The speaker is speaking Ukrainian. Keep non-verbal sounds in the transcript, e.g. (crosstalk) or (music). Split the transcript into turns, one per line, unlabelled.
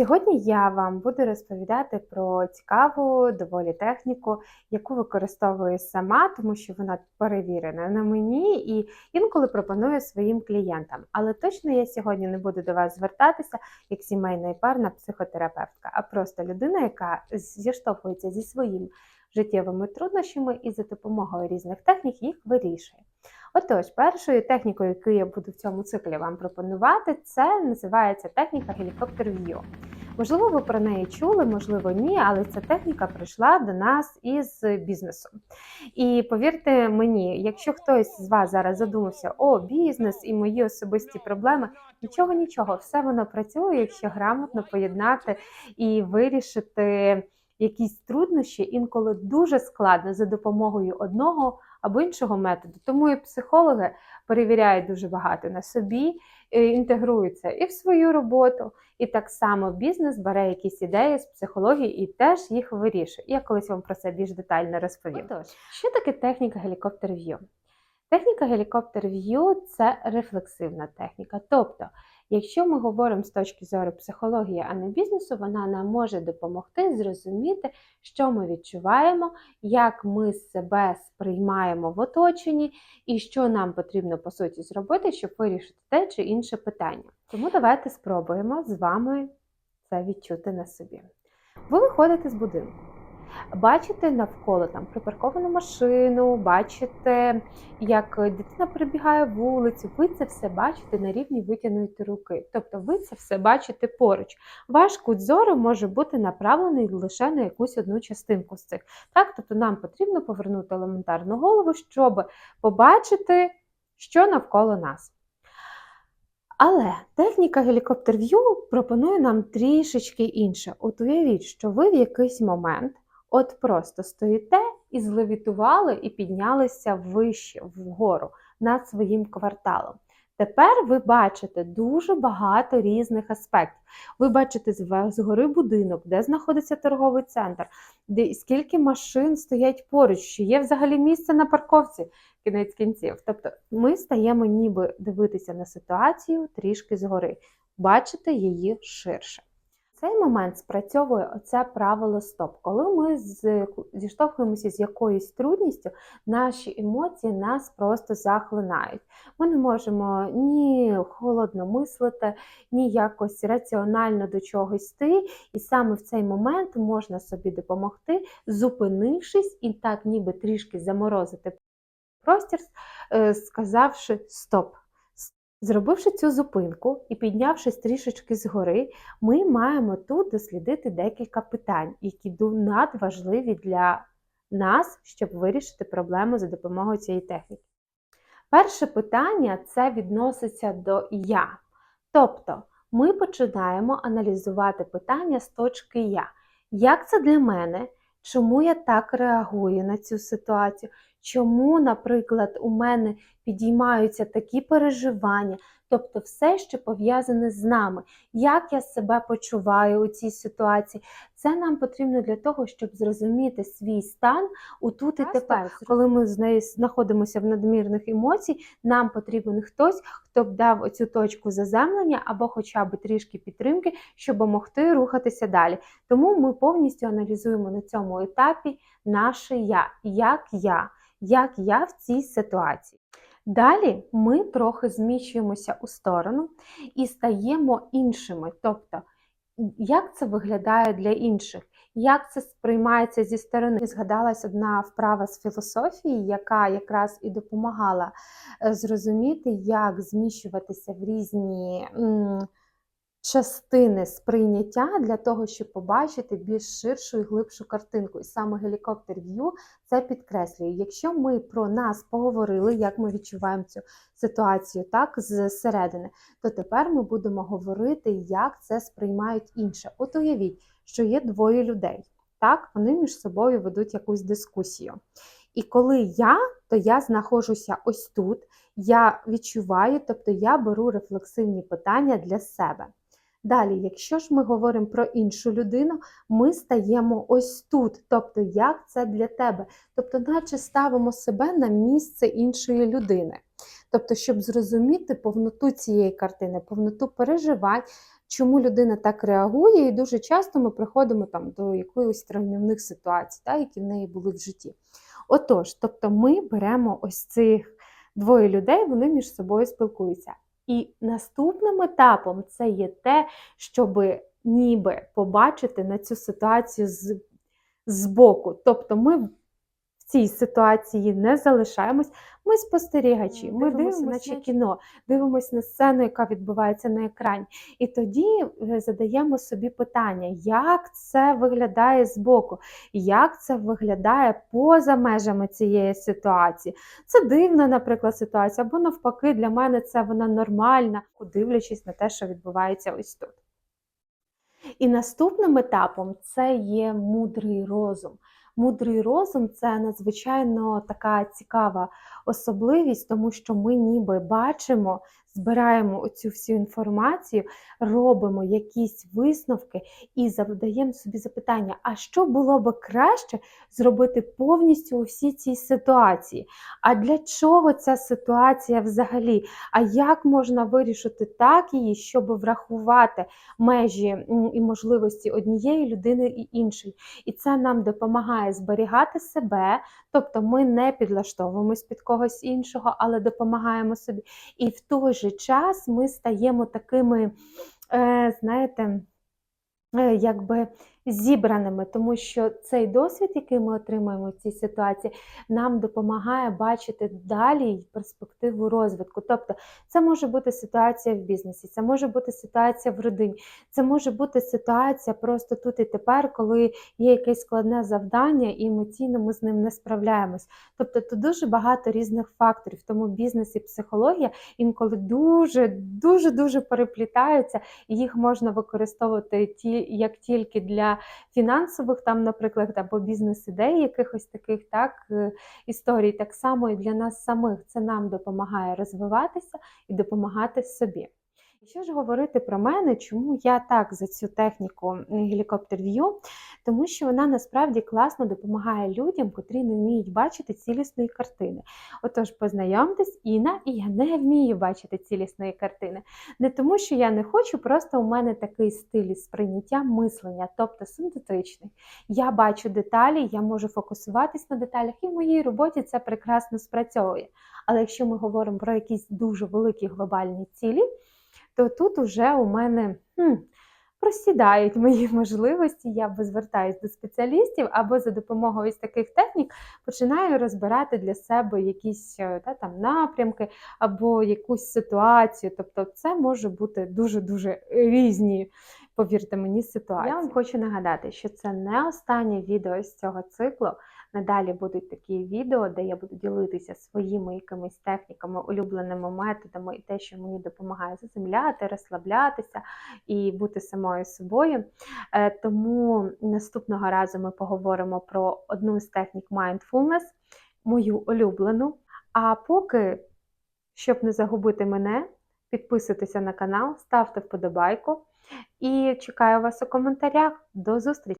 Сьогодні я вам буду розповідати про цікаву доволі техніку, яку використовую сама, тому що вона перевірена на мені і інколи пропоную своїм клієнтам. Але точно я сьогодні не буду до вас звертатися як сімейна і парна психотерапевтка, а просто людина, яка зіштовхується зі своїми життєвими труднощами і за допомогою різних технік їх вирішує. Отож, першою технікою, яку я буду в цьому циклі вам пропонувати, це називається техніка View. Можливо, ви про неї чули, можливо, ні, але ця техніка прийшла до нас із бізнесу. І повірте мені, якщо хтось з вас зараз задумався, о, бізнес і мої особисті проблеми, нічого, нічого, все воно працює, якщо грамотно поєднати і вирішити якісь труднощі, інколи дуже складно за допомогою одного або іншого методу. Тому і психологи перевіряють дуже багато на собі, е, інтегруються і в свою роботу, і так само бізнес бере якісь ідеї з психології і теж їх вирішує. Я колись вам про це більш детально розповім. Отож, що таке техніка гелікоптер в'ю? Техніка гелікоптер в'ю це рефлексивна техніка. Тобто, якщо ми говоримо з точки зору психології, а не бізнесу, вона нам може допомогти зрозуміти, що ми відчуваємо, як ми себе сприймаємо в оточенні, і що нам потрібно по суті зробити, щоб вирішити те чи інше питання. Тому давайте спробуємо з вами це відчути на собі. Ви виходите з будинку. Бачите навколо там припарковану машину, бачите, як дитина перебігає вулицю. Ви це все бачите на рівні витягнутої руки. Тобто ви це все бачите поруч. Ваш кут зору може бути направлений лише на якусь одну частинку з цих. Так, тобто нам потрібно повернути елементарну голову, щоб побачити, що навколо нас. Але техніка гелікоптер в'ю пропонує нам трішечки інше. От уявіть, що ви в якийсь момент от просто стоїте і злевітували і піднялися вище вгору над своїм кварталом. Тепер ви бачите дуже багато різних аспектів. Ви бачите згори будинок, де знаходиться торговий центр, де скільки машин стоять поруч, що є взагалі місце на парковці кінець кінців. Тобто ми стаємо ніби дивитися на ситуацію трішки згори, бачити її ширше. Цей момент спрацьовує оце правило стоп. Коли ми зіштовхуємося з якоюсь трудністю, наші емоції нас просто захлинають. Ми не можемо ні холодно мислити, ні якось раціонально до чогось йти. І саме в цей момент можна собі допомогти, зупинившись і так, ніби трішки заморозити простір, сказавши стоп. Зробивши цю зупинку і піднявшись трішечки згори, ми маємо тут дослідити декілька питань, які надважливі для нас, щоб вирішити проблему за допомогою цієї техніки. Перше питання це відноситься до я. Тобто ми починаємо аналізувати питання з точки я. Як це для мене? Чому я так реагую на цю ситуацію? Чому, наприклад, у мене підіймаються такі переживання, тобто все, що пов'язане з нами, як я себе почуваю у цій ситуації, це нам потрібно для того, щоб зрозуміти свій стан у тут і тепер. Коли ми з нею знаходимося в надмірних емоцій, нам потрібен хтось, хто б дав оцю точку заземлення або хоча б трішки підтримки, щоб могти рухатися далі. Тому ми повністю аналізуємо на цьому етапі наше я, як я як я в цій ситуації. Далі ми трохи зміщуємося у сторону і стаємо іншими. Тобто, як це виглядає для інших? Як це сприймається зі сторони? Згадалась одна вправа з філософії, яка якраз і допомагала е, зрозуміти, як зміщуватися в різні частини сприйняття для того, щоб побачити більш ширшу і глибшу картинку. І саме гелікоптер View це підкреслює. Якщо ми про нас поговорили, як ми відчуваємо цю ситуацію так, зсередини, то тепер ми будемо говорити, як це сприймають інше. От уявіть, що є двоє людей. Так, вони між собою ведуть якусь дискусію. І коли я, то я знаходжуся ось тут, я відчуваю, тобто я беру рефлексивні питання для себе. Далі, якщо ж ми говоримо про іншу людину, ми стаємо ось тут. Тобто, як це для тебе? Тобто, наче ставимо себе на місце іншої людини. Тобто, щоб зрозуміти повноту цієї картини, повноту переживань, чому людина так реагує, і дуже часто ми приходимо там до якоїсь травмівних ситуацій, та, які в неї були в житті. Отож, тобто ми беремо ось цих двоє людей, вони між собою спілкуються. І наступним етапом це є те, щоб ніби побачити на цю ситуацію з, боку, Тобто ми цій ситуації не залишаємось, ми спостерігачі, ми дивимося, наче кіно, дивимося на сцену, яка відбувається на екрані. І тоді е, задаємо собі питання, як це виглядає збоку, як це виглядає поза межами цієї ситуації. Це дивна, наприклад, ситуація, або навпаки, для мене це вона нормальна, дивлячись на те, що відбувається ось тут. І наступним етапом це є мудрий розум. Мудрий розум це надзвичайно така цікава особливість, тому що ми ніби бачимо, збираємо оцю всю інформацію, робимо якісь висновки і задаємо собі запитання: а що було би краще зробити повністю у всій цій ситуації? А для чого ця ситуація взагалі? А як можна вирішити так її, щоб врахувати межі і можливості однієї людини і іншої? І це нам допомагає зберігати себе, тобто ми не підлаштовуємось під когось іншого, але допомагаємо собі. І в той же час ми стаємо такими, е, знаєте, е, якби зібраними, тому що цей досвід, який ми отримуємо в цій ситуації, нам допомагає бачити далі перспективу розвитку. Тобто, це може бути ситуація в бізнесі, це може бути ситуація в родині, це може бути ситуація просто тут і тепер, коли є якесь складне завдання, і емоційно ми з ним не справляємось. Тобто тут дуже багато різних факторів, тому бізнес і психологія інколи дуже дуже дуже переплітаються, і їх можна використовувати ті як тільки для фінансових, там, наприклад, або бізнес-ідей, якихось таких так е, історій, так само і для нас самих це нам допомагає розвиватися і допомагати собі. І Що ж говорити про мене, чому я так за цю техніку гелікоптер в'ю? Тому що вона насправді класно допомагає людям, котрі не вміють бачити цілісної картини. Отож, познайомтесь, Інна, і я не вмію бачити цілісної картини. Не тому, що я не хочу, просто у мене такий стиль сприйняття мислення, тобто синтетичний. Я бачу деталі, я можу фокусуватись на деталях, і в моїй роботі це прекрасно спрацьовує. Але якщо ми говоримо про якісь дуже великі глобальні цілі, то тут уже у мене хм, просідають мої (laughs) можливості, я або звертаюсь до спеціалістів, або за допомогою ось таких технік починаю розбирати для себе якісь е, та, там, напрямки або якусь ситуацію. Тобто це може бути дуже-дуже різні, повірте мені, ситуації. Я вам хочу нагадати, що це не останнє відео з цього циклу. Надалі будуть такі відео, де я буду ділитися своїми якимись техніками, улюбленими методами і те, що мені допомагає заземляти, розслаблятися і бути самою собою. Е, Тому наступного разу ми поговоримо про одну з технік mindfulness, мою улюблену. А поки, щоб не загубити мене, підписуйтеся на канал, ставте вподобайку і чекаю вас у коментарях. До зустрічі!